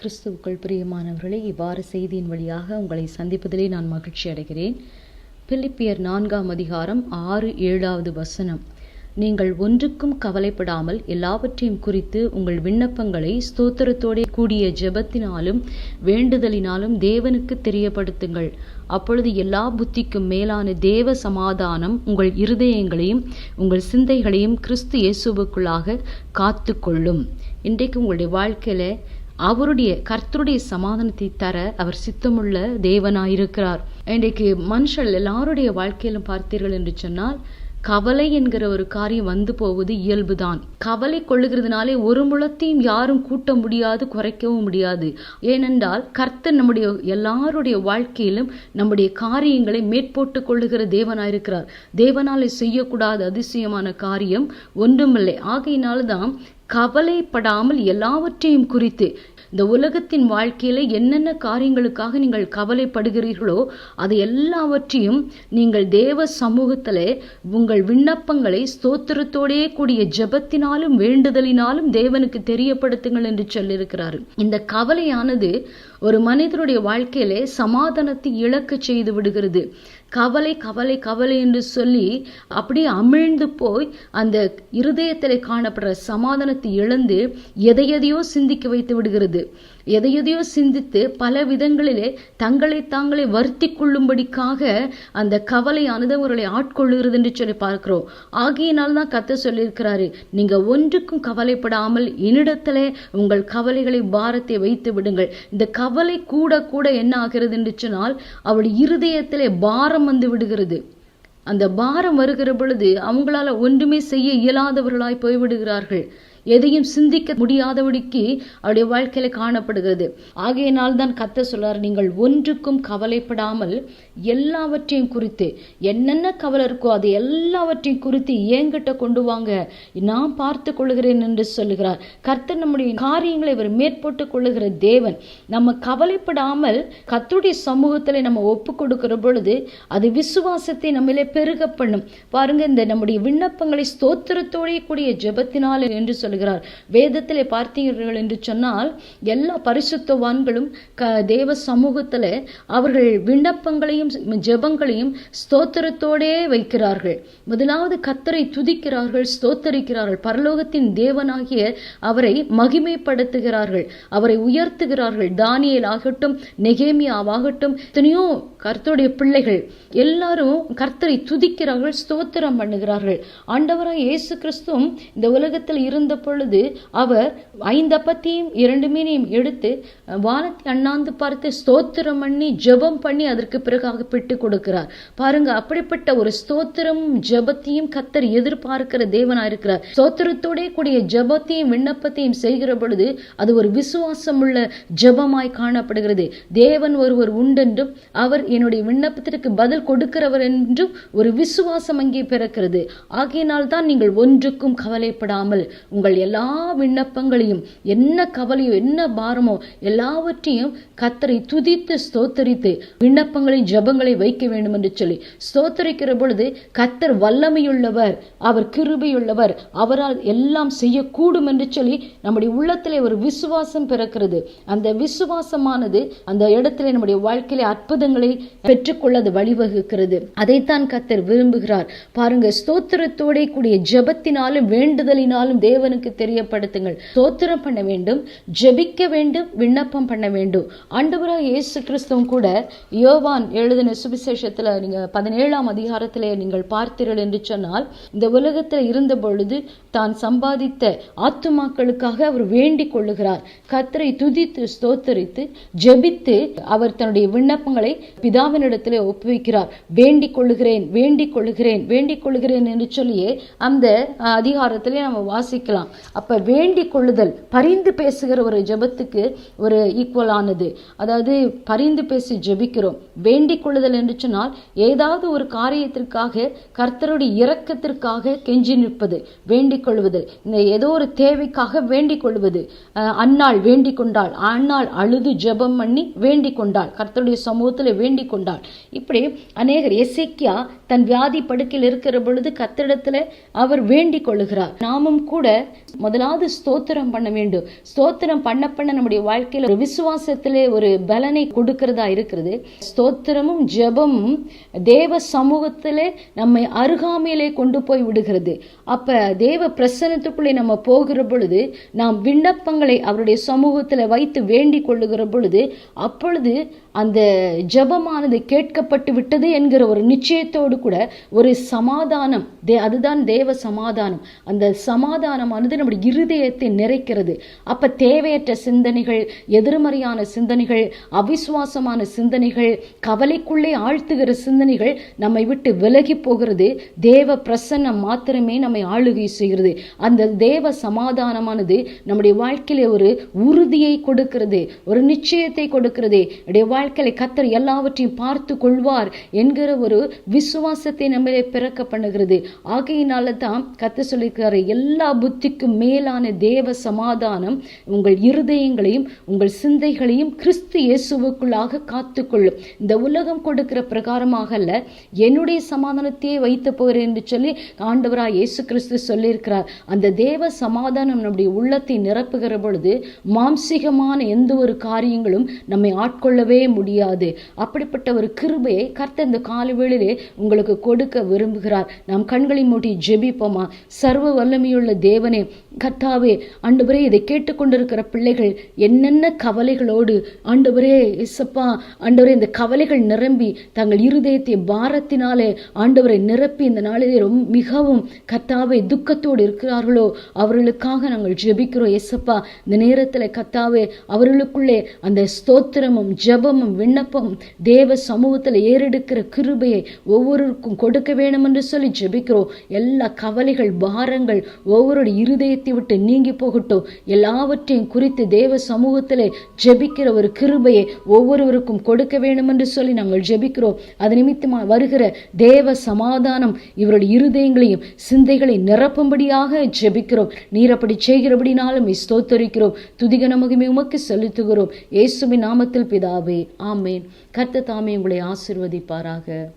கிறிஸ்துவுக்குள் பிரியமானவர்களே இவ்வாறு செய்தியின் வழியாக உங்களை சந்திப்பதிலே நான் மகிழ்ச்சி அடைகிறேன். பிலிப்பியர் நான்காம் அதிகாரம் ஆறு ஏழாவது வசனம். நீங்கள் ஒன்றுக்கும் கவலைப்படாமல் எல்லாவற்றையும் குறித்து உங்கள் விண்ணப்பங்களை ஸ்தோத்திரத்தோடே கூடிய ஜெபத்தினாலும் வேண்டுதலினாலும் தேவனுக்கு தெரியப்படுத்துங்கள். அப்பொழுது எல்லா புத்திக்கும் மேலான தேவ சமாதானம் உங்கள் இருதயங்களையும் உங்கள் சிந்தைகளையும் கிறிஸ்து இயேசுவுக்குள்ளாக காத்துக்கொள்ளும். இன்றைக்கு உங்களுடைய வாழ்க்கையில அவருடைய கர்த்தருடைய சமாதானத்தை தர அவர் சித்தமுள்ள தேவனாயிருக்கிறார். இன்றைக்கு மனுஷர்கள் எல்லாருடைய வாழ்க்கையிலும் பார்த்தீர்கள் என்று சொன்னால் கவலை என்கிற ஒரு காரியம் வந்து போவது இயல்புதான். கவலை கொள்ளுகிறதுனாலே ஒரு முழத்தையும் யாரும் கூட்ட முடியாது குறைக்கவும் முடியாது. ஏனென்றால் கர்த்தர் நம்முடைய எல்லாருடைய வாழ்க்கையிலும் நம்முடைய காரியங்களை மேற்போட்டு கொள்ளுகிற தேவனாயிருக்கிறார். தேவனாலே செய்யக்கூடாத அதிசயமான காரியம் ஒன்றுமில்லை. ஆகையினால்தான் கவலைப்படாமல் எல்லாவற்றையும் குறித்து. இந்த உலகத்தின் வாழ்க்கையில என்னென்ன காரியங்களுக்காக நீங்கள் கவலைப்படுகிறீர்களோ அது எல்லாவற்றையும் நீங்கள் தேவ சமூகத்தில் உங்கள் விண்ணப்பங்களை ஸ்தோத்திரத்தோடே கூடிய ஜெபத்தினாலும் வேண்டுதலினாலும் தேவனுக்கு தெரியப்படுத்துங்கள் என்று சொல்லியிருக்கிறாரு. இந்த கவலையானது ஒரு மனிதனுடைய வாழ்க்கையிலே சமாதானத்தை இழக்க செய்து விடுகிறது. கவலை கவலை கவலை என்று சொல்லி அப்படியே அமிழ்ந்து போய் அந்த இருதயத்தில் காணப்படுற சமாதானத்தை இழந்து எதையதையோ சிந்திக்க வைத்து விடுகிறது. எதையதையோ சிந்தித்து பல விதங்களிலே தங்களை தாங்களே வருத்தி கொள்ளும்படிக்காக அந்த கவலையானது அவர்களை ஆட்கொள்ளுகிறது என்று சொல்லி பார்க்கிறோம். ஆகையினால் தான் கத்த சொல்லியிருக்கிறாரு நீங்க ஒன்றுக்கும் கவலைப்படாமல் என்னிடத்துல உங்கள் கவலைகளை பாரத்தை வைத்து விடுங்கள். இந்த கவலை கூட கூட என்ன ஆகிறது? என்று சொன்னால் அவள் இருதயத்திலே பாரம் வந்து விடுகிறது. அந்த பாரம் வருகிற பொழுது அவங்களால ஒன்றுமே செய்ய இயலாதவர்களாய் போய்விடுகிறார்கள். எதையும் சிந்திக்க முடியாதபடிக்கு அவருடைய வாழ்க்கையில காணப்படுகிறது. ஆகையினால் தான் கத்த சொல்றார் நீங்கள் ஒன்றுக்கும் கவலைப்படாமல் எல்லாவற்றையும் குறித்து என்னென்ன கவலை இருக்கோ அது எல்லாவற்றையும் குறித்து ஏங்கிட்ட கொண்டு வாங்க. நான் பார்த்து கொள்கிறேன் என்று சொல்லுகிறார். கர்த்தர் நம்முடைய காரியங்களை இவர் மேற்போட்டு கொள்ளுகிற தேவன். நம்ம கவலைப்படாமல் கத்துடைய சமூகத்தில் நம்ம ஒப்பு கொடுக்கிற பொழுது அது விசுவாசத்தை நம்மளே பெருக பண்ணும். பாருங்க இந்த நம்முடைய விண்ணப்பங்களை ஸ்தோத்திரத்தோடைய கூடிய ஜெபத்தினால் என்று சொல்லி சொல்லுகிறார் வேதத்திலே பார்த்தீர்கள் என்று சொன்னால் எல்லா பரிசுத்தவான்களும் க தேவ சமூகத்தில் அவர்கள் விண்ணப்பங்களையும் ஜெபங்களையும் ஸ்தோத்திரத்தோடே வைக்கிறார்கள். முதலாவது கத்தரை துதிக்கிறார்கள் ஸ்தோத்தரிக்கிறார்கள். பரலோகத்தின் தேவனாகிய அவரை மகிமைப்படுத்துகிறார்கள் அவரை உயர்த்துகிறார்கள். தானியல் ஆகட்டும் நெகேமியாவாகட்டும் எத்தனையோ கர்த்தருடைய பிள்ளைகள் எல்லாரும் கர்த்தரை துதிக்கிறார்கள் ஸ்தோத்திரம் பண்ணுகிறார்கள். ஆண்டவராக இயேசு கிறிஸ்துவும் இந்த உலகத்தில் இருந்த பொழுது அவர் ஐந்தப்பத்தையும் இரண்டு மீனையும் எடுத்து வானத்தை அண்ணாந்து பார்த்து ஸ்தோத்திரம் பண்ணி ஜெபம் பண்ணி அதற்கு பிறகாக பிட்டு கொடுக்கிறார். பாருங்க அப்படிப்பட்ட ஒரு ஸ்தோத்திரம் ஜெபத்தையும் கத்தர் எதிர்பார்க்கிற தேவனா இருக்கிறார் ஸ்தோத்திரத்தோடே கூடிய ஜெபத்தையும் விண்ணப்பத்தையும் செய்கிற பொழுது அது ஒரு விசுவாசம் உள்ள ஜெபமாய் காணப்படுகிறது. தேவன் ஒருவர் உண்டென்றும் அவர் என்னுடைய விண்ணப்பத்திற்கு பதில் கொடுக்கிறவர் என்றும் ஒரு விசுவாசம் அங்கே பிறக்கிறது. ஆகையினால் தான் நீங்கள் ஒன்றுக்கும் கவலைப்படாமல் உங்கள் உங்கள் எல்லா விண்ணப்பங்களையும் என்ன கவலையோ என்ன பாரமோ எல்லாவற்றையும் கத்தரை துதித்து ஸ்தோத்தரித்து விண்ணப்பங்களை ஜபங்களை வைக்க வேண்டும் என்று சொல்லி ஸ்தோத்தரிக்கிற பொழுது கத்தர் வல்லமையுள்ளவர் அவர் கிருபையுள்ளவர் அவரால் எல்லாம் செய்யக்கூடும் என்று சொல்லி நம்முடைய உள்ளத்திலே ஒரு விசுவாசம் பிறக்கிறது. அந்த விசுவாசமானது அந்த இடத்திலே நம்முடைய வாழ்க்கையிலே அற்புதங்களை பெற்றுக்கொள்ள அது வழிவகுக்கிறது. அதைத்தான் கத்தர் விரும்புகிறார். பாருங்க ஸ்தோத்திரத்தோட கூடிய ஜபத்தினாலும் வேண்டுதலினாலும் தேவனுக்கு தெரியப்படுத்துங்கள். சோத்திரம் பண்ண வேண்டும் ஜெபிக்க வேண்டும் விண்ணப்பம் பண்ண வேண்டும். ஆண்டவராக இயேசு கிறிஸ்துவும் கூட யோவான் எழுதின சுவிசேஷத்துல நீங்க பதினேழாம் அதிகாரத்திலே நீங்கள் பார்த்தீர்கள் என்று சொன்னால் இந்த உலகத்தில் இருந்த பொழுது தான் சம்பாதித்த ஆத்துமாக்களுக்காக அவர் வேண்டிக் கொள்ளுகிறார். கத்தரை துதித்து ஸ்தோத்தரித்து ஜெபித்து அவர் தன்னுடைய விண்ணப்பங்களை பிதாவினிடத்தில் ஒப்புவிக்கிறார். வேண்டிக் கொள்ளுகிறேன் வேண்டிக் கொள்ளுகிறேன் வேண்டிக் கொள்ளுகிறேன் என்று சொல்லியே அந்த அதிகாரத்திலே நம்ம வாசிக்கலாம். அப்ப வேண்டிக் கொள்ளுதல் பரிந்து பேசுகிற ஒரு ஜெபத்துக்கு ஒரு ஈக்குவலானது அதாவது பரிந்து பேசி ஜெபிக்கிறோம். வேண்டிக் கொள்ளுதல் என்று சொன்னால் ஏதாவது ஒரு காரியத்திற்காக கர்த்தருடைய இரக்கத்திற்காக கெஞ்சி நிற்பது. வேண்டிக் கொள்வது இந்த ஏதோ ஒரு தேவைக்காக வேண்டிக் கொள்வது அன்னாள் வேண்டிக் கொண்டாள் அன்னாள் அழுது ஜெபம் பண்ணி வேண்டிக் கொண்டாள் கர்த்தருடைய சமூகத்தில் வேண்டிக் கொண்டாள் இப்படி அநேகர் எசைக்கியா தன் வியாதி படுக்கையில் இருக்கிற பொழுது கர்த்தரிடத்துல அவர் வேண்டிக் கொள்ளுகிறார் நாமும் கூட முதலாவது ஸ்தோத்திரம் பண்ண வேண்டும். ஸ்தோத்திரம் பண்ண பண்ண நம்முடைய வாழ்க்கையில ஒரு விசுவாசத்திலே ஒரு பலனை கொடுக்கிறதா இருக்கிறது. ஸ்தோத்திரமும் ஜெபமும் தேவ சமூகத்திலே நம்மை அருகாமையிலே கொண்டு போய் விடுகிறது. அப்ப தேவ பிரசன்னத்துக்குள்ளே நம்ம போகிற பொழுது நாம் விண்ணப்பங்களை அவருடைய சமூகத்தில் வைத்து வேண்டிக் கொள்ளுகிற பொழுது அப்பொழுது அந்த ஜெபமானது கேட்கப்பட்டு விட்டது என்கிற ஒரு நிச்சயத்தோடு கூட ஒரு சமாதானம் தே அதுதான் தேவ சமாதானம். அந்த சமாதானமானது நம்முடைய இருதயத்தை நிறைக்கிறது. அப்ப தேவையற்ற சிந்தனைகள் எதிர்மறையான சிந்தனைகள் அவிசுவாசமான சிந்தனைகள் கவலைக்குள்ளே ஆழ்த்துகிற சிந்தனைகள் நம்மை விட்டு விலகி போகிறது. தேவ பிரசன்னம் மாத்திரமே நம்மை ஆளுகை செய்கிறது. அந்த தேவ சமாதானமானது நம்முடைய வாழ்க்கையில ஒரு உறுதியை கொடுக்கிறது ஒரு நிச்சயத்தை கொடுக்கிறது. நம்முடைய வாழ்க்கையில கத்தர் எல்லாவற்றையும் பார்த்து கொள்வார் என்கிற ஒரு விசுவாசத்தை நம்மளே பிறக்க பண்ணுகிறது ஆகையினால தான் கத்த சொல்லியிருக்கிறாரு எல்லா புத்திக்கும் மேலான தேவ சமாதானம் உங்கள் இருதயங்களையும் உங்கள் சிந்தைகளையும் கிறிஸ்து இயேசுவுக்குள்ளாக காத்துக்கொள்ளும். இந்த உலகம் கொடுக்கிற பிரகாரமாக அல்ல என்னுடைய சமாதானத்தையே வைத்து போகிறேன் என்று சொல்லி ஆண்டவராக இயேசு கிறிஸ்து சொல்லியிருக்கிறார். அந்த தேவ சமாதானம் நம்முடைய உள்ளத்தை நிரப்புகிற பொழுது மாம்சிகமான எந்த ஒரு காரியங்களும் நம்மை ஆட்கொள்ளவே முடியாது. அப்படிப்பட்ட ஒரு கிருபையை கர்த்த இந்த கால வேளையிலே உங்களுக்கு கொடுக்க விரும்புகிறார். நாம் கண்களை மூடி ஜெபிப்போமா? சர்வ வல்லமையுள்ள தேவனே கர்த்தாவே ஆண்டவரே இதை கேட்டுக்கொண்டிருக்கிற பிள்ளைகள் என்னென்ன கவலைகளோடு ஆண்டவரே இசப்பா ஆண்டவரே இந்த கவலைகள் நிரம்பி தங்கள் இருதயத்தை பாரத்தினாலே ஆண்டவரை நிரப்பி இந்த நாளிலே ரொம்ப மிகவும் கர்த்தாவே துக்கத்தோடு இருக்கிறார்களோ அவர்களுக்காக நாங்கள் ஜெபிக்கிறோம். எசப்பா இந்த நேரத்தில் கர்த்தாவே அவர்களுக்குள்ளே அந்த ஸ்தோத்திரமும் ஜெபமும் விண்ணப்பமும் தேவ சமூகத்தில் ஏறெடுக்கிற கிருபையை ஒவ்வொருவருக்கும் கொடுக்க வேணும் என்று சொல்லி ஜெபிக்கிறோம். எல்லா கவலைகள் பாரங்கள் ஒவ்வொருடைய இருதயத்தை விட்டு நீங்கி போகட்டும். எல்லாவற்றையும் குறித்து தேவ சமூகத்தில் ஜெபிக்கிற ஒரு கிருபையை ஒவ்வொருவருக்கும் கொடுக்க வேண்டும் என்று சொல்லி நாங்கள் ஜெபிக்கிறோம். அது நிமித்தமா வருகிற தேவ சமாதானம் இவருடைய இருதயங்களையும் சிந்தைகளை நிரப்பும்படியாக ஜெபிக்கிறோம். நீர் அப்படி செய்கிறபடினாலும் ஸ்தோத்தரிக்கிறோம். துதிகன மகிமை உமக்கு செலுத்துகிறோம். இயேசுவின் நாமத்தில் பிதாவே. ஆமேன். கர்த்த தாமே உங்களை ஆசிர்வதிப்பாராக.